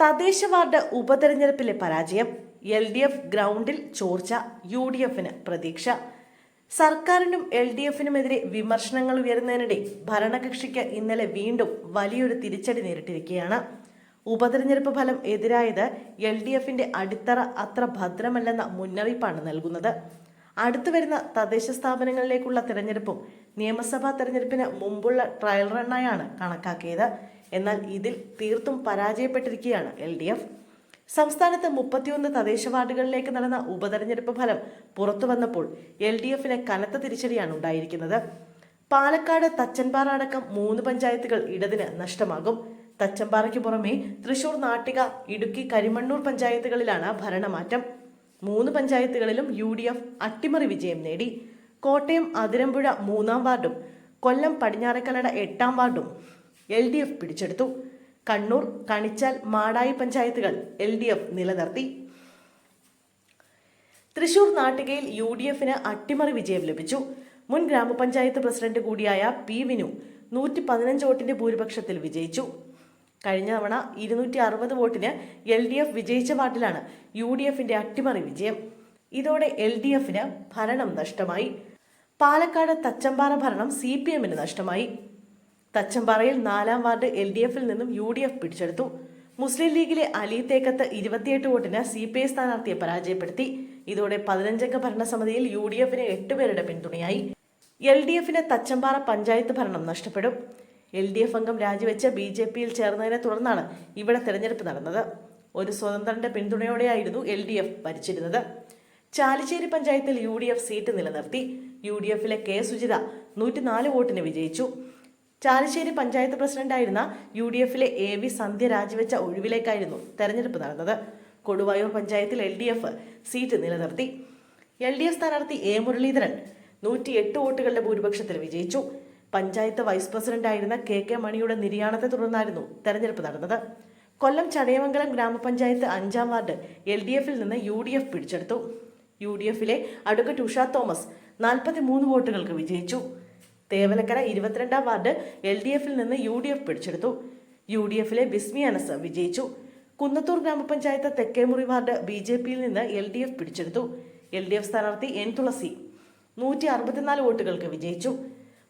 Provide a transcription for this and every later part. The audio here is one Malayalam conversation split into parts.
തദ്ദേശ വാർഡ് ഉപതെരഞ്ഞെടുപ്പിലെ പരാജയം എൽ ഡി എഫ് ഗ്രൗണ്ടിൽ ചോർച്ച യു ഡി എഫിന് പ്രതീക്ഷ. സർക്കാരിനും എൽ ഡി എഫിനുമെതിരെ വിമർശനങ്ങൾ ഉയരുന്നതിനിടെ ഭരണകക്ഷിക്ക് ഇന്നലെ വീണ്ടും വലിയൊരു തിരിച്ചടി നേരിട്ടിരിക്കുകയാണ്. ഉപതെരഞ്ഞെടുപ്പ് ഫലം എതിരായത് എൽ ഡി എഫിന്റെ അടിത്തറ അത്ര ഭദ്രമല്ലെന്ന മുന്നറിയിപ്പാണ് നൽകുന്നത്. അടുത്തു വരുന്ന തദ്ദേശ സ്ഥാപനങ്ങളിലേക്കുള്ള തിരഞ്ഞെടുപ്പും നിയമസഭാ തെരഞ്ഞെടുപ്പിന് മുമ്പുള്ള ട്രയൽ റണ്ണായാണ് കണക്കാക്കിയത്. എന്നാൽ ഇതിൽ തീർത്തും പരാജയപ്പെട്ടിരിക്കുകയാണ് എൽ ഡി എഫ്. സംസ്ഥാനത്ത് മുപ്പത്തിയൊന്ന് തദ്ദേശ വാർഡുകളിലേക്ക് നടന്ന ഉപതെരഞ്ഞെടുപ്പ് ഫലം പുറത്തു വന്നപ്പോൾ എൽ ഡി എഫിന് കനത്ത തിരിച്ചടിയാണ് ഉണ്ടായിരിക്കുന്നത്. പാലക്കാട് തച്ചൻപാറ അടക്കം മൂന്ന് പഞ്ചായത്തുകൾ ഇടതിന് നഷ്ടമാകും. തച്ചമ്പാറയ്ക്ക് പുറമെ തൃശൂർ നാട്ടിക ഇടുക്കി കരിമണ്ണൂർ പഞ്ചായത്തുകളിലാണ് ഭരണമാറ്റം. മൂന്ന് പഞ്ചായത്തുകളിലും യു ഡി എഫ് അട്ടിമറി വിജയം നേടി. കോട്ടയം അതിരമ്പുഴ മൂന്നാം വാർഡും കൊല്ലം പടിഞ്ഞാറക്കലട എട്ടാം വാർഡും എൽ ഡി എഫ് പിടിച്ചെടുത്തു. കണ്ണൂർ കണിച്ചാൽ മാടായി പഞ്ചായത്തുകൾ എൽ ഡി എഫ് നിലനിർത്തി. തൃശൂർ നാട്ടികയിൽ യു ഡി എഫിന് അട്ടിമറി വിജയം ലഭിച്ചു. മുൻ ഗ്രാമപഞ്ചായത്ത് പ്രസിഡന്റ് കൂടിയായ പി വിനു നൂറ്റി പതിനഞ്ച് വോട്ടിന്റെ ഭൂരിപക്ഷത്തിൽ വിജയിച്ചു. കഴിഞ്ഞ തവണ ഇരുന്നൂറ്റി അറുപത് വോട്ടിന് എൽ ഡി എഫ് വിജയിച്ച വാർഡിലാണ് യു ഡി എഫിന്റെ അട്ടിമറി വിജയം. ഇതോടെ എൽ ഡി എഫിന് ഭരണം നഷ്ടമായി. പാലക്കാട് തച്ചമ്പാറ ഭരണം സി പി എമ്മിന് നഷ്ടമായി. തച്ചമ്പാറയിൽ നാലാം വാർഡ് എൽ ഡി എഫിൽ നിന്നും യു ഡി എഫ് പിടിച്ചെടുത്തു. മുസ്ലിം ലീഗിലെ അലി തേക്കത്ത് ഇരുപത്തിയെട്ട് വോട്ടിന് സി പി ഐ സ്ഥാനാർത്ഥിയെ പരാജയപ്പെടുത്തി. ഇതോടെ പതിനഞ്ചംഗ ഭരണസമിതിയിൽ യു ഡി എഫിന് എട്ടുപേരുടെ പിന്തുണയായി. എൽ ഡി എഫിന് തച്ചമ്പാറ പഞ്ചായത്ത് ഭരണം നഷ്ടപ്പെടും. എൽ ഡി എഫ് അംഗം രാജിവെച്ച് ബി ജെ പിയിൽ ചേർന്നതിനെ തുടർന്നാണ് ഇവിടെ തെരഞ്ഞെടുപ്പ് നടന്നത്. ഒരു സ്വതന്ത്രന്റെ പിന്തുണയോടെയായിരുന്നു എൽ ഡി എഫ് ഭരിച്ചിരുന്നത്. ചാലിശ്ശേരി പഞ്ചായത്തിൽ യു ഡി എഫ് സീറ്റ് നിലനിർത്തി. യു ഡി എഫിലെ കെ സുജിത നൂറ്റിനാല് വോട്ടിന് വിജയിച്ചു. ചാലിശ്ശേരി പഞ്ചായത്ത് പ്രസിഡന്റായിരുന്ന യു ഡി എഫിലെ എ വി സന്ധ്യ രാജിവെച്ച ഒഴിവിലേക്കായിരുന്നു തെരഞ്ഞെടുപ്പ് നടന്നത്. കൊടുവായൂർ പഞ്ചായത്തിൽ എൽ ഡി എഫ് സീറ്റ് നിലനിർത്തി. എൽ ഡി എഫ് സ്ഥാനാർത്ഥി എ മുരളീധരൻ നൂറ്റി എട്ട് വോട്ടുകളുടെ ഭൂരിപക്ഷത്തിൽ വിജയിച്ചു. പഞ്ചായത്ത് വൈസ് പ്രസിഡന്റായിരുന്ന കെ കെ മണിയുടെ നിര്യാണത്തെ തുടർന്നായിരുന്നു തെരഞ്ഞെടുപ്പ് നടന്നത്. കൊല്ലം ചടയമംഗലം ഗ്രാമപഞ്ചായത്ത് അഞ്ചാം വാർഡ് എൽ ഡി എഫിൽ നിന്ന് യു ഡി എഫ് പിടിച്ചെടുത്തു. യു ഡി എഫിലെ അഡ്വക്കറ്റ് ഉഷ തോമസ് നാൽപ്പത്തി മൂന്ന് വോട്ടുകൾക്ക് വിജയിച്ചു. തേവലക്കര ഇരുപത്തിരണ്ടാം വാർഡ് എൽ ഡി എഫിൽ നിന്ന് യു ഡി എഫ് പിടിച്ചെടുത്തു. യു ഡി എഫിലെ ബിസ്മി അനസ് വിജയിച്ചു. കുന്നത്തൂർ ഗ്രാമപഞ്ചായത്ത് തെക്കേമുറി വാർഡ് ബി ജെ പിയിൽ നിന്ന് എൽ ഡി എഫ് പിടിച്ചെടുത്തു. എൽ ഡി എഫ് സ്ഥാനാർത്ഥി എൻ തുളസി നൂറ്റി അറുപത്തിനാല് വോട്ടുകൾക്ക് വിജയിച്ചു.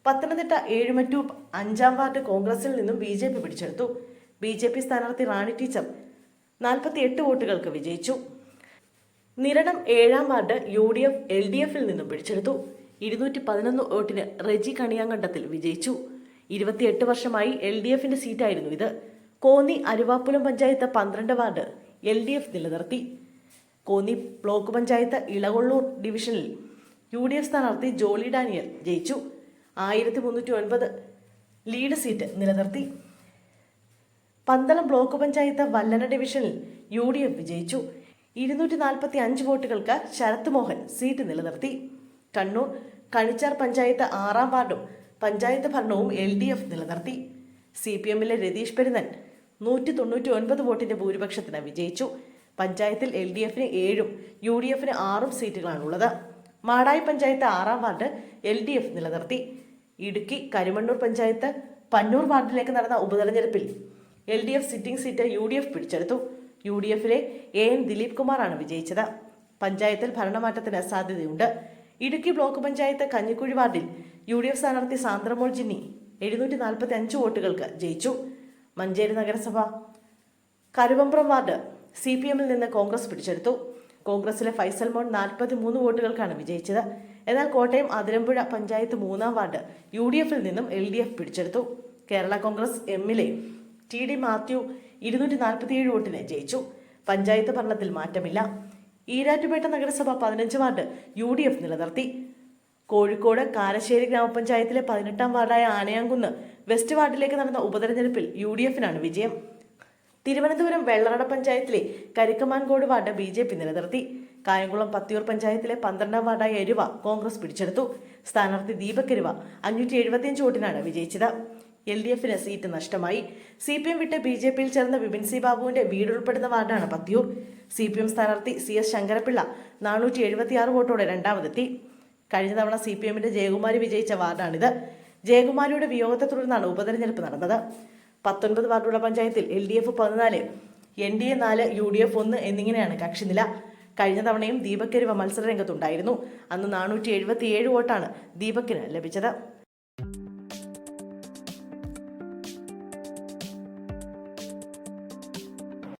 പത്തനംതിട്ട ഏഴുമറ്റൂർ അഞ്ചാം വാർഡ് കോൺഗ്രസിൽ നിന്നും ബി ജെ പി പിടിച്ചെടുത്തു. ബി ജെ പി സ്ഥാനാർത്ഥി റാണി ടീച്ചർ നാൽപ്പത്തി എട്ട് വോട്ടുകൾക്ക് വിജയിച്ചു. നിരണം ഏഴാം ward U D F L D എഫിൽ നിന്നും പിടിച്ചെടുത്തു. ഇരുന്നൂറ്റി പതിനൊന്ന് വോട്ടിന് റെജി കണിയാങ്കണ്ടത്തിൽ വിജയിച്ചു. ഇരുപത്തിയെട്ട് വർഷമായി എൽ ഡി എഫിന്റെ സീറ്റായിരുന്നു ഇത്. കോന്നി അരുവാപ്പുലം പഞ്ചായത്ത് പന്ത്രണ്ട് വാർഡ് എൽ ഡി എഫ് നിലനിർത്തി. കോന്നി ബ്ലോക്ക് പഞ്ചായത്ത് ഇളകൊള്ളൂർ ഡിവിഷനിൽ യു ഡി എഫ് സ്ഥാനാർത്ഥി ജോളി ഡാനിയൽ ജയിച്ചു. ആയിരത്തി മുന്നൂറ്റി ഒൻപത് ലീഡ് സീറ്റ് നിലനിർത്തി. പന്തളം ബ്ലോക്ക് പഞ്ചായത്ത് വല്ലന ഡിവിഷനിൽ യു ഡി എഫ് വിജയിച്ചു. ഇരുന്നൂറ്റി നാൽപ്പത്തി അഞ്ച് വോട്ടുകൾക്ക് ശരത് മോഹൻ സീറ്റ് നിലനിർത്തി. കണ്ണൂർ കണിച്ചാർ പഞ്ചായത്ത് ആറാം വാർഡും പഞ്ചായത്ത് ഭരണവും എൽ ഡി എഫ് നിലനിർത്തി. സി പി എമ്മിലെ രതീഷ് പെരുന്നൻ നൂറ്റി തൊണ്ണൂറ്റി ഒൻപത് വോട്ടിന്റെ ഭൂരിപക്ഷത്തിന് വിജയിച്ചു. പഞ്ചായത്തിൽ എൽ ഡി എഫിന് ഏഴും യു ഡി എഫിന് ആറും സീറ്റുകളാണുള്ളത്. മാടായി പഞ്ചായത്ത് ആറാം വാർഡ് എൽ ഡി എഫ് നിലനിർത്തി. ഇടുക്കി കരിമണ്ണൂർ പഞ്ചായത്ത് പന്നൂർ വാർഡിലേക്ക് നടന്ന ഉപതെരഞ്ഞെടുപ്പിൽ L D F sitting seat U D F പിടിച്ചെടുത്തു. യു ഡി എഫിലെ എ എൻ ദിലീപ് കുമാറാണ് വിജയിച്ചത്. പഞ്ചായത്തിൽ ഭരണമാറ്റത്തിന് സാധ്യതയുണ്ട്. ഇടുക്കി ബ്ലോക്ക് പഞ്ചായത്ത് കഞ്ഞിക്കുഴി വാർഡിൽ യു ഡി എഫ് സ്ഥാനാർത്ഥി സാന്ദ്രമോൾ ജിന്നി എഴുന്നൂറ്റി നാൽപ്പത്തി അഞ്ച് വോട്ടുകൾക്ക് ജയിച്ചു. മഞ്ചേരി നഗരസഭ കരുവമ്പ്രം വാർഡ് സി പി എമ്മിൽ നിന്ന് കോൺഗ്രസ് പിടിച്ചെടുത്തു. കോൺഗ്രസിലെ ഫൈസൽ മോൻ നാൽപ്പത്തി മൂന്ന് വോട്ടുകൾക്കാണ് വിജയിച്ചത്. എന്നാൽ കോട്ടയം അതിരമ്പുഴ പഞ്ചായത്ത് മൂന്നാം വാർഡ് യു ഡി എഫിൽ നിന്നും എൽ ഡി എഫ് പിടിച്ചെടുത്തു. കേരള കോൺഗ്രസ് എമ്മിലെ ടി ഡി മാത്യു ഇരുന്നൂറ്റി നാൽപ്പത്തിയേഴ് വോട്ടിന് ജയിച്ചു. പഞ്ചായത്ത് ഭരണത്തിൽ മാറ്റമില്ല. ഈരാറ്റുപേട്ട നഗരസഭ പതിനഞ്ച് വാർഡ് യു ഡി എഫ് നിലനിർത്തി. കോഴിക്കോട് കാരശ്ശേരി ഗ്രാമപഞ്ചായത്തിലെ പതിനെട്ടാം വാർഡായ ആനയാങ്കുന്ന് വെസ്റ്റ് വാർഡിലേക്ക് നടന്ന ഉപതെരഞ്ഞെടുപ്പിൽ യു ഡി എഫിനാണ് വിജയം. തിരുവനന്തപുരം വെള്ളറട പഞ്ചായത്തിലെ Karikkamankode ward B J P നിലനിർത്തി. കായംകുളം പത്തിയൂർ പഞ്ചായത്തിലെ പന്ത്രണ്ടാം വാർഡായ എരുവ കോൺഗ്രസ് പിടിച്ചെടുത്തു. സ്ഥാനാർത്ഥി ദീപക് എരുവ അഞ്ഞൂറ്റി എഴുപത്തിയഞ്ച് വോട്ടിനാണ് വിജയിച്ചത്. എൽ ഡി എഫിന് സീറ്റ് നഷ്ടമായി. സി പി എം വിട്ട് ബി ജെ പിയിൽ ചേർന്ന വിപിൻ സി ബാബുവിന്റെ വീടുൾപ്പെടുന്ന വാർഡാണ് പത്തിയൂർ. സി പി എം സ്ഥാനാർത്ഥി സി എസ് ശങ്കരപിള്ള നാനൂറ്റി എഴുപത്തിയാറ് വോട്ടോടെ രണ്ടാമതെത്തി. കഴിഞ്ഞ തവണ സി പി എമ്മിന്റെ ജയകുമാരി വിജയിച്ച വാർഡാണിത്. ജയകുമാരിയുടെ വിയോഗത്തെ തുടർന്നാണ് ഉപതെരഞ്ഞെടുപ്പ് നടന്നത്. പത്തൊൻപത് വാർഡുള്ള പഞ്ചായത്തിൽ എൽ ഡി എഫ് പതിനാല് എൻ ഡി എ നാല് യു ഡി എഫ് ഒന്ന് എന്നിങ്ങനെയാണ് കക്ഷിനില. കഴിഞ്ഞ തവണയും ദീപക്കരിവ മത്സരരംഗത്തുണ്ടായിരുന്നു. മത്സര രംഗത്തുണ്ടായിരുന്നു അന്ന് നാനൂറ്റി എഴുപത്തിയേഴ് വോട്ടാണ് ദീപക്കിന് ലഭിച്ചത്.